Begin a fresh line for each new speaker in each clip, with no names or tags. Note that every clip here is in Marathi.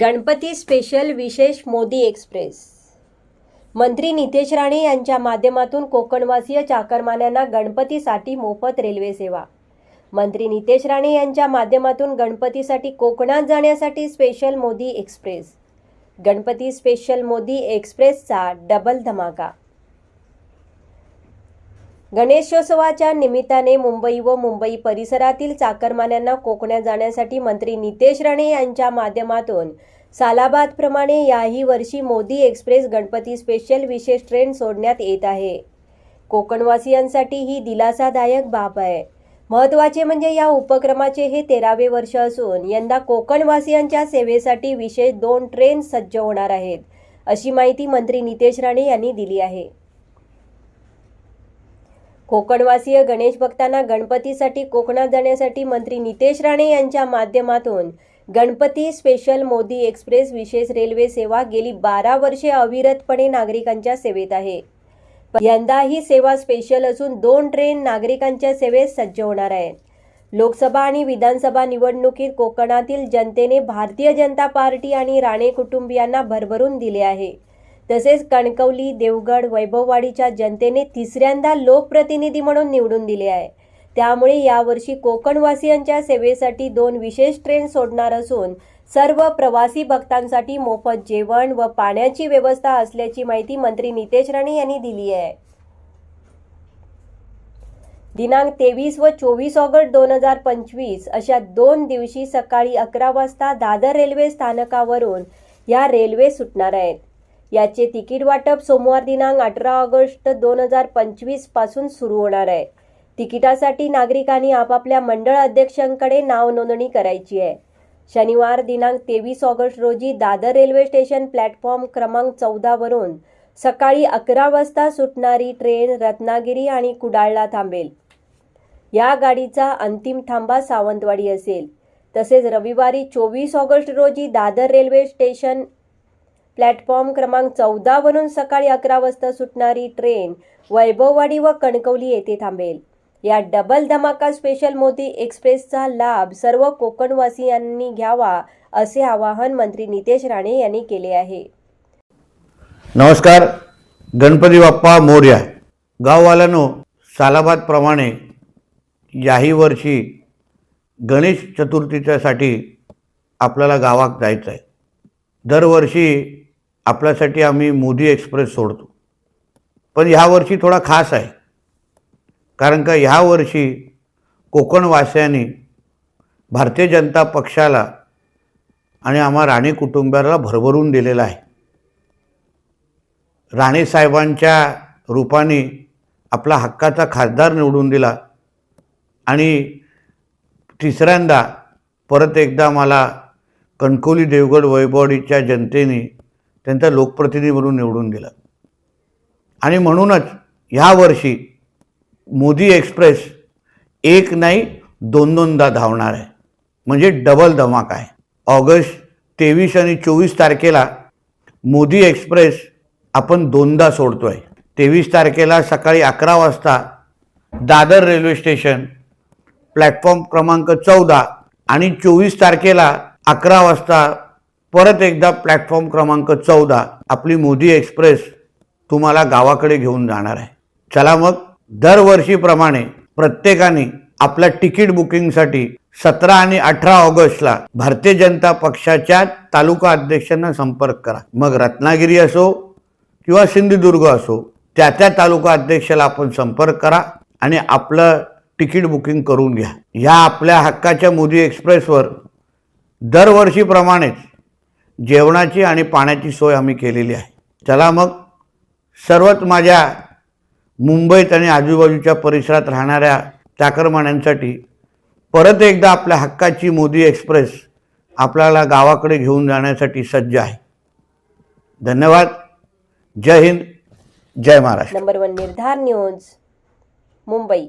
गणपती स्पेशल विशेष मोदी एक्सप्रेस. मंत्री नितेश राणे यांच्या माध्यमातून कोकणवासीय चाकरमान्यांना गणपतीसाठी मोफत रेल्वे सेवा. मंत्री नितेश राणे यांच्या माध्यमातून गणपतीसाठी कोकणात जाण्यासाठी special Modi express. Ganpati special Modi एक्सप्रेसचा double धमाका गणेशोत्सवाच्या निमित्ताने मुंबई व मुंबई परिसरातील चाकरमान्यांना कोकणात जाण्यासाठी मंत्री नितेश राणे यांच्या माध्यमातून सालाबादप्रमाणे याही वर्षी मोदी एक्सप्रेस गणपती स्पेशल विशेष ट्रेन सोडण्यात येत आहे. कोकणवासियांसाठी ही दिलासादायक बाब आहे. महत्त्वाचे म्हणजे या उपक्रमाचे हे तेरावे वर्ष असून यंदा कोकणवासियांच्या सेवेसाठी विशेष दोन ट्रेन सज्ज होणार आहेत अशी माहिती मंत्री नितेश राणे यांनी दिली आहे. कोकणवासीय गणेश भक्तांना गणपतीसाठी कोकणात जाण्यासाठी मंत्री नितेश राणे यांच्या माध्यमातून गणपती स्पेशल मोदी एक्सप्रेस विशेष रेल्वे सेवा गेली बारा वर्षे अविरतपणे नागरिकांच्या सेवेत आहे. यंदा ही सेवा स्पेशल असून दोन ट्रेन नागरिकांच्या सेवेत सज्ज होणार आहेत लोकसभा आणि विधानसभा निवडणुकीत कोकणातील जनतेने भारतीय जनता पार्टी आणि राणे कुटुंबियांना भरभरून दिले आहे. तसेच कणकवली देवगड वैभववाडीच्या जनतेने तिसऱ्यांदा लोकप्रतिनिधी म्हणून निवडून दिले आहे. त्यामुळे यावर्षी कोकणवासियांच्या सेवेसाठी दोन विशेष ट्रेन सोडणार असून सर्व प्रवासी भक्तांसाठी मोफत जेवण व पाण्याची व्यवस्था असल्याची माहिती मंत्री नितेश राणे यांनी दिली आहे. दिनांक तेवीस व चोवीस ऑगस्ट दोन हजार पंचवीस अशा दोन दिवशी सकाळी अकरा वाजता दादर रेल्वे स्थानकावरून या रेल्वे सुटणार आहेत. याचे तिकीट वाटप सोमवार दिनांक अठरा ऑगस्ट दोन हजार पंचवीसपासून सुरू होणार आहे. तिकिटासाठी नागरिकांनी आपापल्या मंडळ अध्यक्षांकडे नाव नोंदणी करायची आहे. शनिवार दिनांक तेवीस ऑगस्ट रोजी दादर रेल्वे स्टेशन प्लॅटफॉर्म क्रमांक चौदावरून सकाळी अकरा वाजता सुटणारी ट्रेन रत्नागिरी आणि कुडाळला थांबेल. या गाडीचा अंतिम थांबा सावंतवाडी असेल. तसेच रविवारी चोवीस ऑगस्ट रोजी दादर रेल्वे स्टेशन प्लॅटफॉर्म क्रमांक चौदावरून सकाळी अकरा वाजता सुटणारी ट्रेन वैभववाडी व कणकवली येथे थांबेल. या डबल धमाका स्पेशल मोदी एक्सप्रेसचा लाभ सर्व कोकणवासियांनी घ्यावा असे आवाहन मंत्री नितेश राणे यांनी केले आहे.
नमस्कार. गणपती बाप्पा मोर्या. गाववाल्यानो सालाबादप्रमाणे याही वर्षी गणेश चतुर्थीच्यासाठी आपल्याला गावात जायचं आहे दरवर्षी आपल्यासाठी आम्ही मोदी एक्सप्रेस सोडतो. पण ह्या वर्षी थोडा खास आहे. कारण का ह्या वर्षी कोकणवासियांनी भारतीय जनता पक्षाला आणि आम्हा राणे कुटुंबाला भरभरून दिलेला आहे. राणे साहेबांच्या रूपाने आपला हक्काचा खासदार निवडून दिला आणि तिसऱ्यांदा परत एकदा मला कणकोली देवगड वैभवडीच्या जनतेने त्यांचा लोकप्रतिनिधी म्हणून निवडून दिला आणि म्हणूनच ह्या वर्षी मोदी एक्सप्रेस एक नाही दोन दोनदा धावणार आहे. म्हणजे डबल धमाका आहे. ऑगस्ट तेवीस आणि चोवीस तारखेला मोदी एक्सप्रेस आपण दोनदा सोडतो आहे तेवीस तारखेला सकाळी अकरा वाजता दादर रेल्वे स्टेशन प्लॅटफॉर्म क्रमांक चौदा आणि चोवीस तारखेला अकरा वाजता परत एकदा प्लॅटफॉर्म क्रमांक चौदा आपली मोदी एक्सप्रेस तुम्हाला गावाकडे घेऊन जाणार आहे. चला मग दरवर्षीप्रमाणे प्रत्येकाने आपल्या तिकीट बुकिंगसाठी सतरा आणि अठरा ऑगस्टला भारतीय जनता पक्षाच्या तालुका अध्यक्षांना संपर्क करा. मग रत्नागिरी असो किंवा सिंधुदुर्ग असो त्या त्या तालुका अध्यक्षाला आपण संपर्क करा आणि आपलं तिकीट बुकिंग करून घ्या. ह्या आपल्या हक्काच्या मोदी एक्सप्रेसवर दरवर्षीप्रमाणेच जेवणाची आणि पाण्याची सोय आम्ही केलेली आहे. चला मग. सर्वच माझ्या मुंबईत आणि आजूबाजूच्या परिसरात राहणाऱ्या चाकरमान्यांसाठी परत एकदा आपल्या हक्काची मोदी एक्सप्रेस आपल्याला गावाकडे घेऊन जाण्यासाठी सज्ज आहे. धन्यवाद. जय हिंद. जय Maharashtra.
Number one Nirdhar news Mumbai.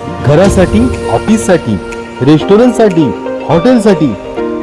घरासाठी ऑफिससाठी रेस्टॉरंटसाठी हॉटेलसाठी